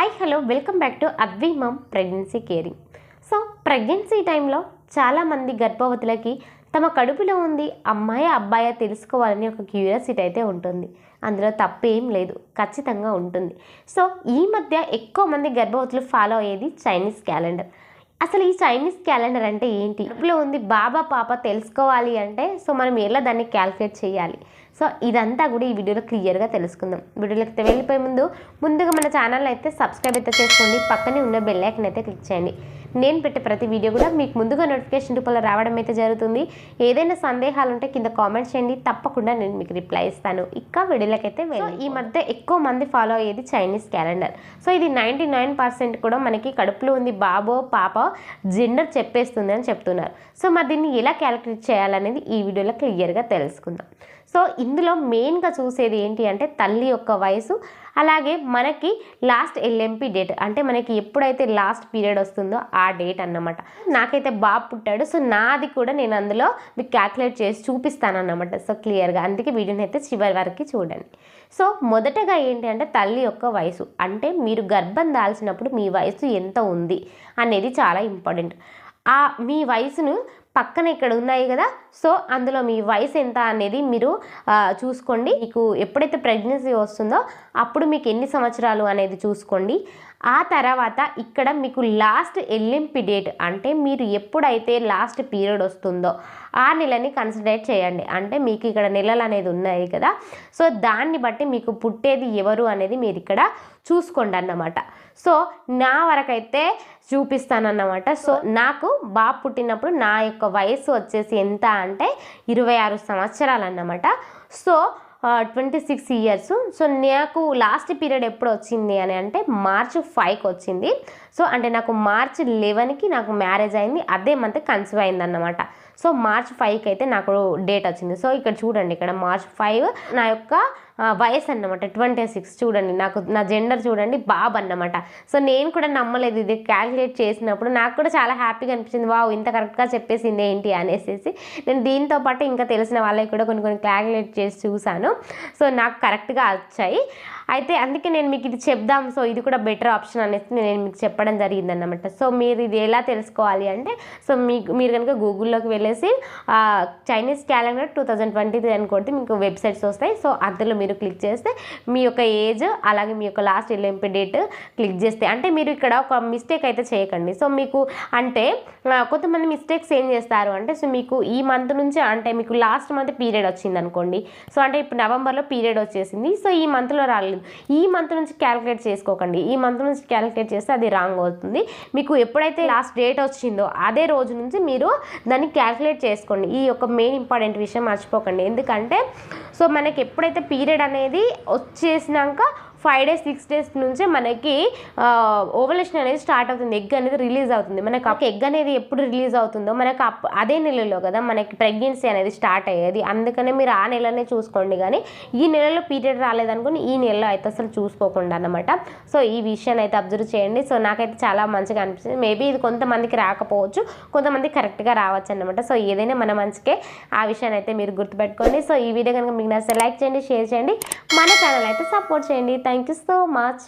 Hello welcome back to Advi mom pregnancy caring so pregnancy టైంలో చాలామంది గర్భవతులకి తమ కడుపులో ఉంది అమ్మాయి అబ్బాయా తెలుసుకోవాలని ఒక క్యూరియాసిటీ అయితే ఉంటుంది. అందులో తప్పేం లేదు. ఖచ్చితంగా ఉంటుంది. సో ఈ మధ్య ఎక్కువ మంది గర్భవతులు ఫాలో అయ్యేది చైనీస్ క్యాలెండర్ అసలు ఈ చైనీస్ క్యాలెండర్ అంటే ఏంటి? ఇప్పుడు ఉంది బాబా పాప తెలుసుకోవాలి అంటే సో మనం ఎలా దాన్ని క్యాల్కులేట్ చేయాలి? సో ఇదంతా కూడా ఈ వీడియోలో క్లియర్గా తెలుసుకుందాం. వీడియోలోకి వెళ్ళిపోయే ముందు ముందుగా మన ఛానల్ అయితే సబ్స్క్రైబ్ అయితే చేసుకోండి. పక్కనే ఉన్న బెల్ ఐకన్ అయితే క్లిక్ చేయండి. నేను పెట్టే ప్రతి వీడియో కూడా మీకు ముందుగా నోటిఫికేషన్ రూపంలో రావడం అయితే జరుగుతుంది. ఏదైనా సందేహాలు ఉంటే కింద కామెంట్ చేయండి. తప్పకుండా నేను మీకు రిప్లై ఇస్తాను. ఇక వీడియోలోకి అయితే వెళ్ళి ఈ మధ్య ఎక్కువ మంది ఫాలో అయ్యేది చైనీస్ క్యాలెండర్ సో ఇది నైంటీ నైన్ పర్సెంట్ కూడా మనకి కడుపులో ఉంది. బాబో పాప జెండర్ చెప్పేస్తుంది అని చెప్తున్నారు. సో మరి దీన్ని ఎలా క్యాలిక్యులేట్ చేయాలనేది ఈ వీడియోలో క్లియర్గా తెలుసుకుందాం. సో ఇందులో మెయిన్గా చూసేది ఏంటి అంటే తల్లి యొక్క వయసు అలాగే మనకి లాస్ట్ ఎల్ఎంపి డేట్ అంటే మనకి ఎప్పుడైతే లాస్ట్ పీరియడ్ వస్తుందో ఆ డేట్ అన్నమాట. నాకైతే బాబు పుట్టాడు సో నాది కూడా నేను అందులో మీకు క్యాల్కులేట్ చేసి చూపిస్తాను అన్నమాట సో క్లియర్గా అందుకే వీడియోని అయితే చివరి వరకు చూడండి. సో మొదటగా ఏంటి అంటే తల్లి యొక్క వయసు అంటే మీరు గర్భం దాల్చినప్పుడు మీ వయసు ఎంత ఉంది అనేది చాలా ఇంపార్టెంట్ ఆ మీ వయసును పక్కన ఇక్కడ ఉన్నాయి కదా. సో అందులో మీ వయసు ఎంత అనేది మీరు చూసుకోండి. మీకు ఎప్పుడైతే ప్రెగ్నెన్సీ వస్తుందో అప్పుడు మీకు ఎన్ని సంవత్సరాలు అనేది చూసుకోండి. ఆ తర్వాత ఇక్కడ మీకు లాస్ట్ ఎల్ఎంపి డేట్ అంటే మీరు ఎప్పుడైతే లాస్ట్ పీరియడ్ వస్తుందో ఆ నెలని కన్సిడర్ చేయండి. అంటే మీకు ఇక్కడ నెలలు అనేది ఉన్నాయి కదా. సో దాన్ని బట్టి మీకు పుట్టేది ఎవరు అనేది మీరు ఇక్కడ చూసుకోండి అన్నమాట. సో నా వరకైతే చూపిస్తానన్నమాట. సో నాకు బాబు పుట్టినప్పుడు నా యొక్క వయసు వచ్చేసి ఎంత అంటే ఇరవై ఆరు సంవత్సరాలు అన్నమాట so twenty six years so నాకు లాస్ట్ పీరియడ్ ఎప్పుడు వచ్చింది అని అంటే మార్చ్ ఫైవ్కి వచ్చింది సో అంటే నాకు మార్చ్ లెవెన్కి నాకు మ్యారేజ్ అయింది. అదే మంత్ కన్సీవ్ అయింది అన్నమాట సో మార్చ్ ఫైవ్కి అయితే నాకు డేట్ వచ్చింది. సో ఇక్కడ చూడండి ఇక్కడ మార్చ్ ఫైవ్ నా యొక్క వయసు అన్నమాట. ట్వంటీ సిక్స్ చూడండి నాకు నా జెండర్ చూడండి బాబు అన్నమాట. సో నేను కూడా నమ్మలేదు ఇది క్యాలిక్యులేట్ చేసినప్పుడు. నాకు కూడా చాలా హ్యాపీగా అనిపించింది. వావ్ ఇంత కరెక్ట్గా చెప్పేసింది ఏంటి అనేసి నేను దీంతో పాటు ఇంకా తెలిసిన వాళ్ళకి కూడా కొన్ని కొన్ని క్యాలిక్యులేట్ చేసి చూశాను సో నాకు కరెక్ట్గా వచ్చాయి. అయితే అందుకే నేను మీకు ఇది చెప్దాం. సో ఇది కూడా బెటర్ ఆప్షన్ అనేసి నేను మీకు చెప్పడం జరిగింది అన్నమాట సో మీరు ఇది ఎలా తెలుసుకోవాలి అంటే సో మీకు మీరు కనుక గూగుల్లోకి వెళ్ళేసి Chinese calendar two thousand twenty three అని కొడితే మీకు వెబ్సైట్స్ వస్తాయి. సో అందులో మీరు క్లిక్ చేస్తే మీ యొక్క ఏజ్ అలాగే మీ యొక్క లాస్ట్ ఎల్ఎంపీ డేట్ క్లిక్ చేస్తే అంటే మీరు ఇక్కడ ఒక మిస్టేక్ అయితే చేయకండి. సో మీకు అంటే కొంతమంది మిస్టేక్స్ ఏం చేస్తారు అంటే సో మీకు ఈ మంత్ నుంచి అంటే మీకు లాస్ట్ మంత్ పీరియడ్ వచ్చింది అనుకోండి సో అంటే ఇప్పుడు నవంబర్లో పీరియడ్ వచ్చేసింది. సో ఈ మంత్లో రాలేదు. ఈ మంత్ నుంచి క్యాలిక్యులేట్ చేసుకోకండి. ఈ మంత్ నుంచి క్యాలిక్యులేట్ చేస్తే అది రాంగ్ అవుతుంది. మీకు ఎప్పుడైతే లాస్ట్ డేట్ వచ్చిందో అదే రోజు నుంచి మీరు దాన్ని క్యాలిక్యులేట్ చేసుకోండి. ఈ యొక్క మెయిన్ ఇంపార్టెంట్ విషయం మర్చిపోకండి. ఎందుకంటే సో మనకి ఎప్పుడైతే పీరియడ్ అనేది వచ్చేసినాక ఫైవ్ డేస్ సిక్స్ డేస్ నుంచే మనకి ఓవలేషన్ అనేది స్టార్ట్ అవుతుంది. ఎగ్ అనేది రిలీజ్ అవుతుంది. మనకి ఎగ్ అనేది ఎప్పుడు రిలీజ్ అవుతుందో మనకు అదే నెలలో కదా మనకి ప్రెగ్నెన్సీ అనేది స్టార్ట్ అయ్యేది. అందుకనే మీరు ఆ నెలనే చూసుకోండి కానీ ఈ నెలలో పీరియడ్ రాలేదనుకుని ఈ నెలలో అయితే అసలు చూసుకోకుండా అన్నమాట. సో ఈ విషయాన్ని అయితే అబ్జర్వ్ చేయండి. సో నాకైతే చాలా మంచిగా అనిపిస్తుంది. మేబీ ఇది కొంతమందికి రాకపోవచ్చు. కొంతమంది కరెక్ట్గా రావచ్చు అనమాట సో ఏదైనా మన మంచికే ఆ విషయాన్ని అయితే మీరు గుర్తుపెట్టుకోండి. సో ఈ వీడియో కనుక మీకు నచ్చితే లైక్ చేయండి షేర్ చేయండి. మన ఛానల్ అయితే సపోర్ట్ చేయండి. Thank you so much.